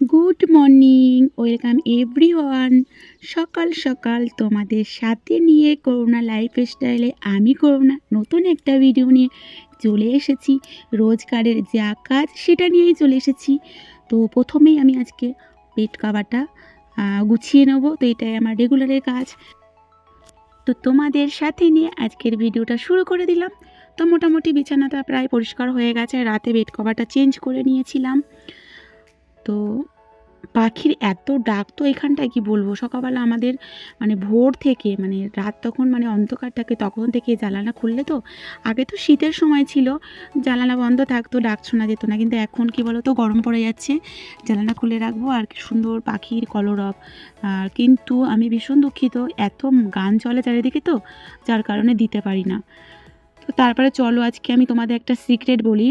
Good morning, welcome everyone. সকাল সকাল তোমাদের সাথে নিয়ে করোনা লাইফ স্টাইলে আমি করোনা নতুন একটা ভিডিও নিয়ে চলে এসেছি। রোজগারের যা কাজ সেটা নিয়েই চলে এসেছি। তো প্রথমেই আমি আজকে পেট কাবাটা গুছিয়ে নেব, তো এটাই আমার রেগুলারের কাজ। তো তোমাদের সাথে নিয়ে আজকের ভিডিওটা শুরু করে দিলাম। তো মোটামুটি বিছানাটা প্রায় পরিষ্কার হয়ে গেছে, রাতে বেড কভারটা চেঞ্জ করে নিয়েছিলাম। তো পাখির এত ডাক তো এখানটায় কি বলব? সকালবেলা আমাদের মানে ভোর থেকে মানে রাত তখন মানে অন্ধকার থাকে তখন থেকে জানালা খুললে তো আগে তো শীতের সময় ছিল, জানালা বন্ধ থাকতো, ডাক শোনা যেত না। কিন্তু এখন কি বলো তো গরম পড়ে যাচ্ছে, জানালা খুলে রাখব আর কি সুন্দর পাখির কলরব আর কিন্তু আমি ভীষণ দুঃখিত, এত গান চলে চারিদিকে তো, যার কারণে দিতে পারি না। তো তারপরে চলো আজকে আমি তোমাদের একটা সিক্রেট বলি।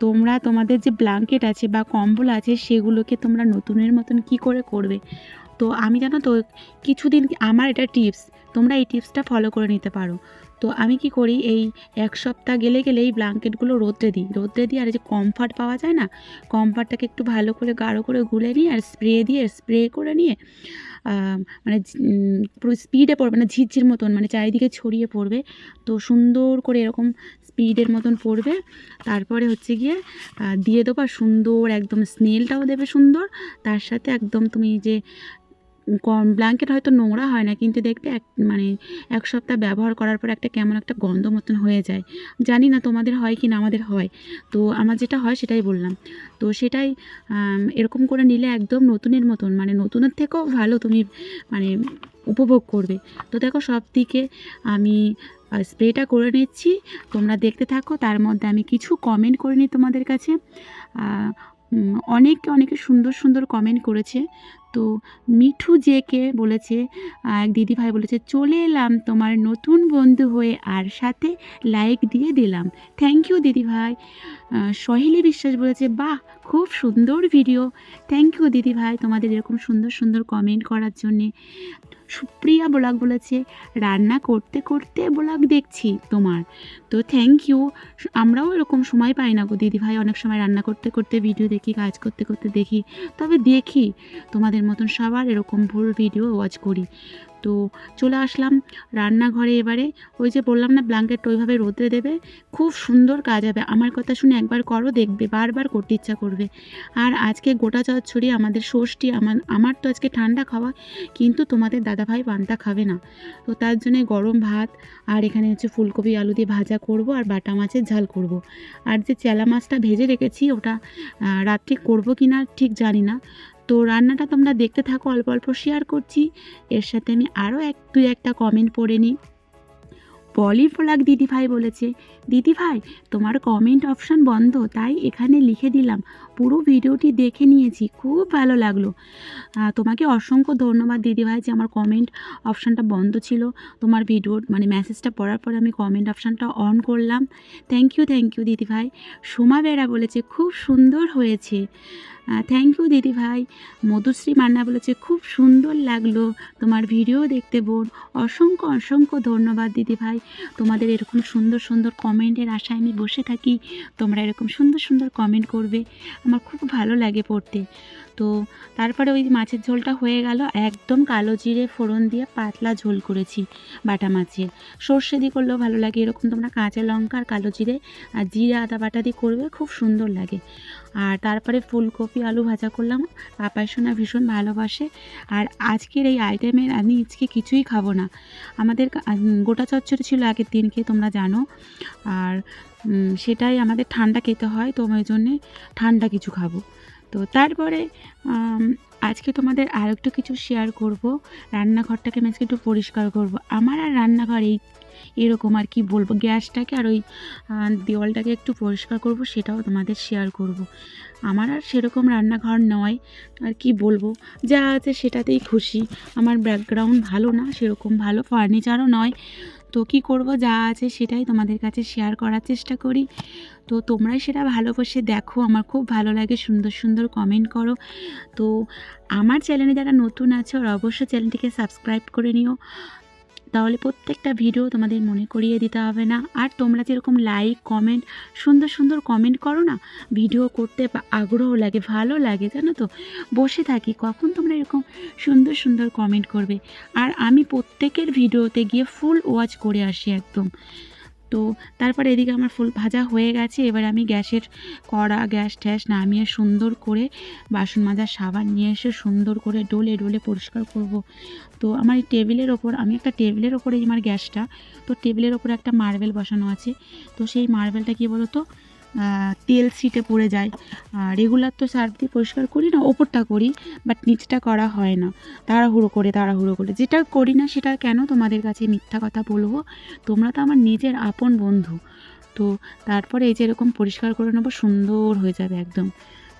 তোমরা তোমাদের যে ব্ল্যাঙ্কেট আছে বা কম্বল আছে সেগুলোকে তোমরা নতুনের মতন কি করে করবে? তো আমি জানো তো, কিছুদিন আমার এটা টিপস তোমরা এই টিপসটা ফলো করে নিতে পারো। তো আমি কি করি, এই এক সপ্তাহ গেলে গেলে এই ব্ল্যাঙ্কেটগুলো রোদ্রে দিই। রোদ্রে দিই আর যে কমফার্ট পাওয়া যায় না কমফার্টটাকে একটু ভালো করে গাঢ় করে গুলে নিয়ে আর স্প্রে দিয়ে স্প্রে করে নিয়ে মানে পুরো স্পিডে পড়বে মানে ঝিরঝির মতন মানে চারিদিকে ছড়িয়ে পড়বে। তো সুন্দর করে এরকম স্পিডের মতন পড়বে। তারপরে হচ্ছে গিয়ে দিয়ে দেবো সুন্দর একদম স্মেলটাও দেবে সুন্দর। তার সাথে একদম তুমি যে ব্ল্যাঙ্কেট হয়তো নোংরা হয় না, কিন্তু দেখবে এক মানে এক সপ্তাহ ব্যবহার করার পর একটা কেমন একটা গন্ধ মতন হয়ে যায়। জানি না তোমাদের হয় কি না আমাদের হয়। তো আমার যেটা হয় সেটাই বললাম। তো সেটাই এরকম করে নিলে একদম নতুনের মতন মানে নতুনের থেকেও ভালো তুমি মানে উপভোগ করবে। তো দেখো সব দিকে আমি স্প্রেটা করে নিচ্ছি। তোমরা দেখতে থাকো, তার মধ্যে আমি কিছু কমেন্ট করে নিই তোমাদের কাছে। অনেকে অনেকে সুন্দর সুন্দর কমেন্ট করেছে। তো মিঠু জেকে বলেছে আহ, এক দিদি ভাই বলেছে চলে এলাম তোমার নতুন বন্ধু হয়ে আর সাথে লাইক দিয়ে দিলাম। থ্যাংক ইউ দিদি ভাই আহ, সহেলি বিশ্বাস বলেছে বাহ খুব সুন্দর ভিডিও থ্যাংক ইউ দিদি ভাই তোমাদের এরকম সুন্দর সুন্দর কমেন্ট করার জন্যে। সুপ্রিয়া ব্লগ বলেছে, রান্না করতে করতে ব্লগ দেখছি তোমার। তো থ্যাংক ইউ আমরাও এরকম সময় পাই না গো। দিদিভাই অনেক সময় রান্না করতে করতে ভিডিও দেখি, কাজ করতে করতে দেখি। তবে দেখি, তোমাদের মতন সবার এরকম ভুল ভিডিও ওয়াচ করি। তো চলে আসলাম রান্নাঘরে এবারে। ওই যে বললাম না ব্ল্যাঙ্কেট ওইভাবে রোদে দেবে, খুব সুন্দর কাজ হবে। আমার কথা শুনে একবার করো, দেখবে, বারবার করতে ইচ্ছা করবে। আর আজকে গোটা চচ্চড়ি আমাদের ষষ্ঠী, আমার আমার তো আজকে ঠান্ডা খাওয়া, কিন্তু তোমাদের দাদাভাই পান্তা খাবে না। তো তার জন্য গরম ভাত, আর এখানে হচ্ছে ফুলকপি, আলু দিয়ে ভাজা করব, আর বাটা মাছের ঝাল করব। আর যে চেলা মাছটা ভেজে রেখেছি, ওটা রাত্রে করব কি না ঠিক জানি না। তো রান্নাটা তোমরা দেখতে থাকো, অল্প অল্প শেয়ার করছি। এর সাথে আমি আরও এক, দুই একটা কমেন্ট পড়ে নিই। পলি ফ্লাগ দিদিভাই বলেছে, দিদিভাই, তোমার কমেন্ট অপশান বন্ধ, তাই এখানে লিখে দিলাম। পুরো ভিডিওটি দেখে নিয়েছি, খুব ভালো লাগল। তোমাকে অসংখ্য ধন্যবাদ দিদিভাই যে আমার কমেন্ট অপশানটা বন্ধ ছিল। তোমার ভিডিও মানে মেসেজটা পড়ার পরে আমি কমেন্ট অপশানটা অন করলাম। থ্যাংক ইউ থ্যাংক ইউ দিদিভাই। সোমা বেড়া বলেছে, খুব সুন্দর হয়েছে। থ্যাংক ইউ দিদি ভাই। মধুশ্রী মান্না বলেছে, খুব সুন্দর লাগল তোমার ভিডিও দেখতে বোন। অসংখ্য অসংখ্য ধন্যবাদ দিদি ভাই। তোমাদের এরকম সুন্দর সুন্দর কমেন্টের আশায় আমি বসে থাকি। তোমরা এরকম সুন্দর সুন্দর কমেন্ট করবে। আমার খুব ভালো লাগে পড়তে। তো তারপরে ওই মাছের ঝোলটা হয়ে গেল। একদম কালো জিরে ফোড়ন দিয়ে পাতলা ঝোল করেছি বাটা মাছের। সর্ষে দিয়ে করলেও ভালো লাগে। এরকম তোমরা কাঁচা লঙ্কা আর কালো জিরে আর জিরে আদা বাটা দিয়ে করবে, খুব সুন্দর লাগে। আর তারপরে ফুলকপি, আলু ভাজা করলাম। পাপাই সোনা ভীষণ ভালোবাসে। আর আজকের এই আইটেমের আমি আজকে কিছুই খাব না। আমাদের গোটা চচ্চড়ি ছিল আগের দিনকে, তোমরা জানো। আর সেটাই আমাদের ঠান্ডা খেতে হয়, তো ওই জন্যে ঠান্ডা কিছু খাব। তো তারপরে আজকে তোমাদের আর একটু কিছু শেয়ার করব। রান্নাঘরটাকে আমি আজকে একটু পরিষ্কার করব। আমার আর রান্নাঘর এই, এরকম আর কি বলব, গ্যাসটাকে আর ওই দেওয়ালটাকে একটু পরিষ্কার করব, সেটাও তোমাদের শেয়ার করব। আমার আর সেরকম রান্নাঘর নয়, আর কি বলব? যা আছে সেটাতেই খুশি। আমার ব্যাকগ্রাউন্ড ভালো না, সেরকম ভালো ফার্নিচারও নয়। তো কি করব, যা আছে সেটাই তোমাদের কাছে শেয়ার করার চেষ্টা করি। তো তোমরাই সেটা ভালোবাসে দেখো। আমার খুব ভালো লাগে, সুন্দর সুন্দর কমেন্ট করো। তো আমার চ্যানেলে যারা নতুন আছে ওরা অবশ্যই চ্যানেলটিকে সাবস্ক্রাইব করে নিও। তাহলে প্রত্যেকটা ভিডিও তোমাদের মনে করিয়ে দিতে হবে না। আর তোমরা যেরকম লাইক কমেন্ট সুন্দর সুন্দর কমেন্ট করো না ভিডিও করতে আগ্রহ লাগে, ভালো লাগে, জানো তো? বসে থাকি, কখন তোমরা এরকম সুন্দর সুন্দর কমেন্ট করবে? আর আমি প্রত্যেকের ভিডিওতে গিয়ে ফুল ওয়াচ করে আসি একদম। তো তারপরে এদিকে আমার ফুল ভাজা হয়ে গেছে। এবার আমি গ্যাসের কড়া, গ্যাস ট্যাস নামিয়ে সুন্দর করে বাসন মাজার সাবান নিয়ে এসে সুন্দর করে ডোলে ডোলে পরিষ্কার করব। তো আমার এই টেবিলের ওপর, আমি একটা টেবিলের ওপরে আমার গ্যাসটা, তো টেবিলের ওপরে একটা মার্বেল বসানো আছে। তো সেই মার্বেলটা কী বলো তো তেল সিটে পড়ে যায়। রেগুলার তো সার্ফ দিয়ে পরিষ্কার করি না, ওপরটা করি বাট নিচটা করা হয় না। তাড়াহুড়ো করে তাড়াহুড়ো করে। যেটা করি না সেটা কেন তোমাদের কাছে মিথ্যা কথা বলব? তোমরা তো আমার নিজের আপন বন্ধু। তো তারপরে এই যে এরকম পরিষ্কার করে নেব, সুন্দর হয়ে যাবে একদম।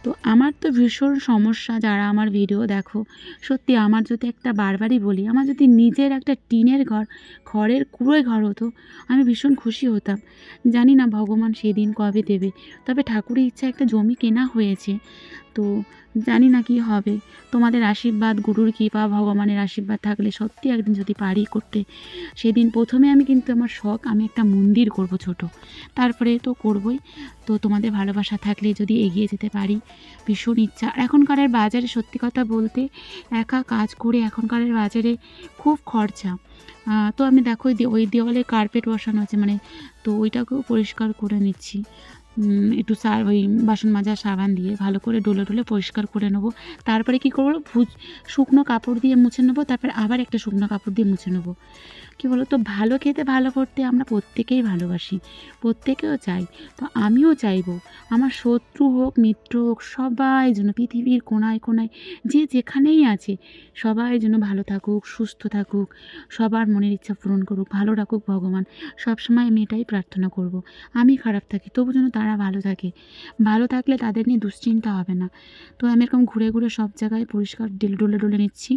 তো আমার তো ভীষণ সমস্যা যারা আমার ভিডিও দেখো। সত্যি আমার যদি একটা বারবারই বলি, আমার যদি নিজের একটা টিনের ঘর, খড়ের কুড়োয় ঘর হতো, আমি ভীষণ খুশি হতাম। জানি না ভগবান সেদিন কবে দেবে, তবে ঠাকুরের ইচ্ছা একটা জমি কেনা হয়েছে। তো জানি না কি হবে। তোমাদের আশীর্বাদ, গুরুর কৃপা, ভগবানের আশীর্বাদ থাকলে সত্যি একদিন যদি পারি করতে, সেদিন প্রথমে আমি কিন্তু আমার শখ, আমি একটা মন্দির করব ছোট। তারপরে তো করবই। তো তোমাদের ভালোবাসা থাকলে যদি এগিয়ে যেতে পারি, ভীষণ ইচ্ছা। আর এখনকার বাজারে সত্যি কথা বলতে, একা কাজ করে এখনকারের বাজারে খুব খরচা। তো আমি দেখো ওই দেওয়ালে কার্পেট বসানো আছে মানে তো ওইটাকেও পরিষ্কার করে নিচ্ছি। একটু সার ওই বাসন মাজা, সাবান দিয়ে ভালো করে ডোলে ডোলে পরিষ্কার করে নেব। তারপরে কী করব? ভুজ, শুকনো কাপড় দিয়ে মুছে নেব, তারপরে আবার একটা শুকনো কাপড় দিয়ে মুছে নেব। কী বলো তো ভালো খেতে ভালো করতে আমরা প্রত্যেকেই ভালোবাসি, প্রত্যেকেও চাই। তো আমিও চাইব, আমার শত্রু হোক, মিত্র হোক, সবাই যেন পৃথিবীর কোনায় কোনায় যে যেখানেই আছে, সবাই যেন ভালো থাকুক, সুস্থ থাকুক, সবার মনের ইচ্ছা পূরণ করুক, ভালো রাখুক ভগবান। সবসময় আমি এটাই প্রার্থনা করব। আমি খারাপ থাকি, তবু যেন তারা ভালো থাকে। ভালো থাকলে তাদের নিয়ে দুশ্চিন্তা হবে না। তো আমি এরকম ঘুরে ঘুরে সব জায়গায় পরিষ্কার ডলে ডলে নিচ্ছি।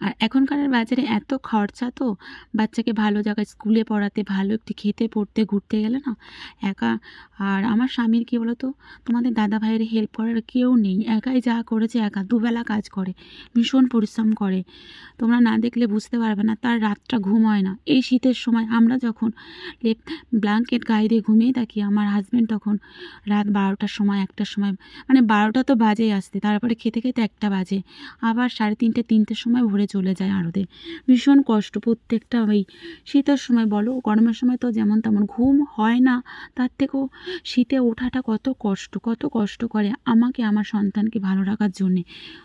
আর এখনকার বাজারে এত খরচা তো, বাচ্চাকে ভালো জায়গায় স্কুলে পড়াতে, ভালো একটু খেতে, পড়তে, ঘুরতে গেলে না, একা। আর আমার স্বামীর কী বলো তো তোমাদের দাদা ভাইয়ের হেল্প করার কেউ নেই, একাই যা করেছে, একা দুবেলা কাজ করে, ভীষণ পরিশ্রম করে। তোমরা না দেখলে বুঝতে পারবে না, তার রাতটা ঘুম হয় না। এই শীতের সময় আমরা যখন লেপ ব্ল্যাঙ্কেট গায়ে দিয়ে ঘুমিয়ে থাকি, আমার হাজব্যান্ড তখন রাত বারোটার সময়, একটার সময় মানে বারোটা তো বাজেই আসতে, তারপরে খেতে খেতে একটা বাজে। আবার সাড়ে তিনটে, তিনটের সময় ভোরে চলে যায় আরতে ভীষণ কষ্ট প্রত্যেকটা ওই শীতের সময় বলো, গরমের সময় তো যেমন তেমন ঘুম হয় না, তার থেকেও শীতে ওঠাটা কত কষ্ট কত কষ্ট করে আমাকে, আমার সন্তানকে ভালো রাখার জন্যে।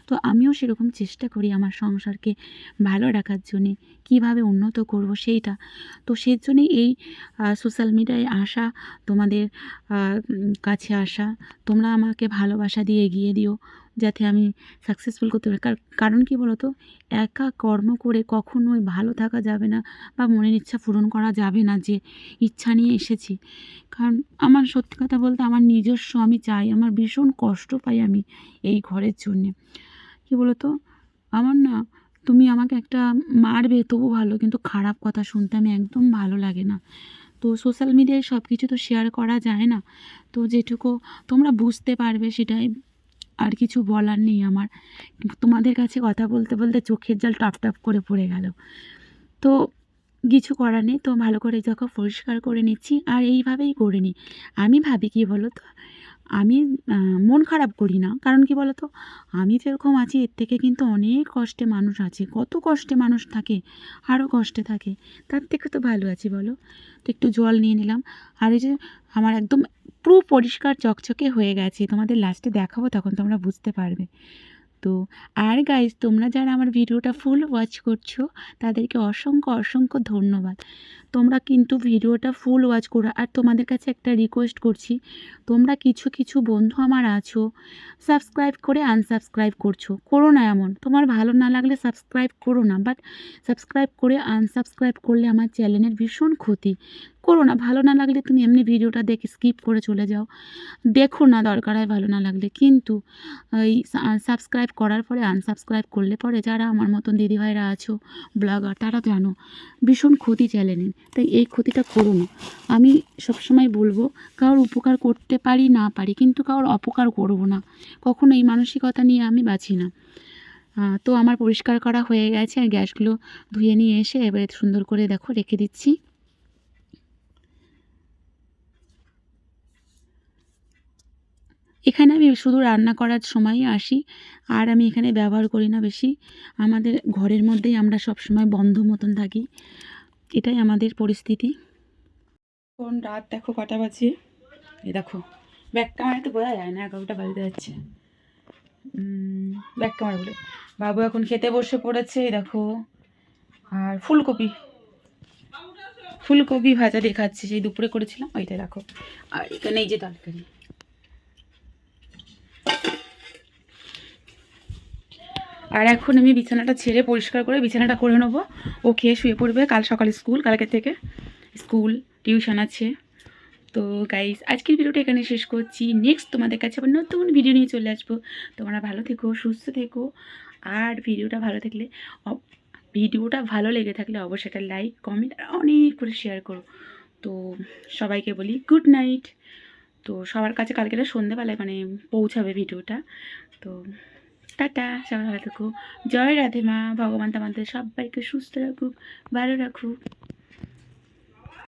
তো আমিও সেরকম চেষ্টা করি আমার সংসারকে ভালো রাখার জন্যে, কীভাবে উন্নত করব সেইটা। তো সেই জন্যই এই সোশ্যাল মিডিয়ায় আসা, তোমাদের কাছে আসা, তোমরা আমাকে ভালোবাসা দিয়ে এগিয়ে দিও। যাতে আমি সাকসেসফুল করতে পারি। কার- কারণ কি বলো তো একা কর্ম করে কখনোই ভালো থাকা যাবে না বা মনের ইচ্ছা পূরণ করা যাবে না যে ইচ্ছা নিয়ে এসেছি। কারণ আমার সত্যি কথা বলতে আমার নিজস্ব আমি চাই, আমার ভীষণ কষ্ট পাই আমি এই ঘরের জন্যে। কি বলো তো আমার না, তুমি আমাকে একটা মারবে, তবু ভালো, কিন্তু খারাপ কথা শুনতে আমি একদম ভালো লাগে না। তো সোশ্যাল মিডিয়ায় সব কিছু তো শেয়ার করা যায় না। তো যেটুকু তোমরা বুঝতে পারবে সেটাই আর কিছু বলার নেই আমার। তোমাদের কাছে কথা বলতে বলতে চোখের জল টপ টপ করে পড়ে গেল। তো কিছু করার নেই, তো ভালো করে যখন পরিষ্কার করে নিচ্ছি। আর এইভাবেই করে নিই আমি ভাবি কি বলো তো আমি মন খারাপ করি না। কারণ কি বলতো? আমি যেরকম আছি, এর থেকে কিন্তু অনেক কষ্টে মানুষ আছে। কত কষ্টে মানুষ থাকে আরও কষ্টে থাকে। তার থেকে তো ভালো আছি, বলো। তো একটু জল নিয়ে নিলাম। আর এই যে, আমার একদম পুরো পরিষ্কার চকচকে হয়ে গেছে। তোমাদের লাস্টে দেখাবো, তখন তোমরা বুঝতে পারবে। তো আর গাইজ তোমরা যারা আমার ভিডিওটা ফুল ওয়াচ করছ, তাদেরকে অসংখ্য অসংখ্য ধন্যবাদ। তোমরা কিন্তু ভিডিওটা ফুল ওয়াচ করো। আর তোমাদের কাছে একটা রিকোয়েস্ট করছি, তোমরা কিছু কিছু বন্ধু আমার আছো সাবস্ক্রাইব করে আনসাবস্ক্রাইব করছ। করো না এমন, তোমার ভালো না লাগলে সাবস্ক্রাইব করো না বাট সাবস্ক্রাইব করে আনসাবস্ক্রাইব করলে আমার চ্যানেলের ভীষণ ক্ষতি। করো না, ভালো না লাগলে তুমি এমনি ভিডিওটা দেখে স্কিপ করে চলে যাও। দেখো না দরকার হয় ভালো না লাগলে। কিন্তু ওই সাবস্ক্রাইব করার পরে আনসাবস্ক্রাইব করলে পরে যারা আমার মতন দিদিভাইরা আছো ব্লগার তারা জানো, ভীষণ ক্ষতি চ্যানেলের তাই এই ক্ষতিটা করো না। আমি সবসময় বলব, কারোর উপকার করতে পারি, না পারি, কিন্তু কারোর অপকার করব না। কখনো এই মানসিকতা নিয়ে আমি বাঁচি না। তো আমার পরিষ্কার করা হয়ে গেছে, আর গ্যাসগুলো ধুয়ে নিয়ে এসে এবারে সুন্দর করে দেখো, রেখে দিচ্ছি। এখানে আমি শুধু রান্না করার সময়ই আসি আর আমি এখানে ব্যবহার করি না বেশি। আমাদের ঘরের মধ্যেই আমরা সব সময় বন্ধ মতন থাকি। এটাই আমাদের পরিস্থিতি। কোন রাত দেখো কটা বাজে? এই দেখো ব্যাক ক্যামেরা তো বোঝা যায় না এগারোটা বাজতে যাচ্ছে। ব্যাক ক্যামেরা বলে। বাবু এখন খেতে বসে পড়েছে এই দেখো। আর ফুলকপি। ফুলকপি ভাজা দেখাচ্ছে সেই দুপুরে করেছিলাম ওইটা দেখো। আর এখানে এই যে তরকারি। আর এখন আমি বিছানাটা ছেড়ে পরিষ্কার করে বিছানাটা করে নেব। ও খেয়ে শুয়ে পড়বে কাল সকালে স্কুল, কালকে থেকে স্কুল, টিউশন আছে। তো গাইস আজকের ভিডিওটা এখানে শেষ করছি। নেক্সট তোমাদের কাছে আবার নতুন ভিডিও নিয়ে চলে আসব। তোমরা ভালো থেকো, সুস্থ থেকো। আর ভিডিওটা ভালো থাকলে ভিডিওটা ভালো লেগে থাকলে অবশ্যই একটা লাইক কমেন্ট আর অনেক করে শেয়ার করো। তো সবাইকে বলি গুড নাইট তো সবার কাছে কালকে সন্ধ্যেবেলায় মানে পৌঁছাবে ভিডিওটা তো টাটা সবাই ভালো থাকুক। জয় রাধে মা ভগবান তোমাদের সবাইকে সুস্থ রাখুক ভালো রাখুক।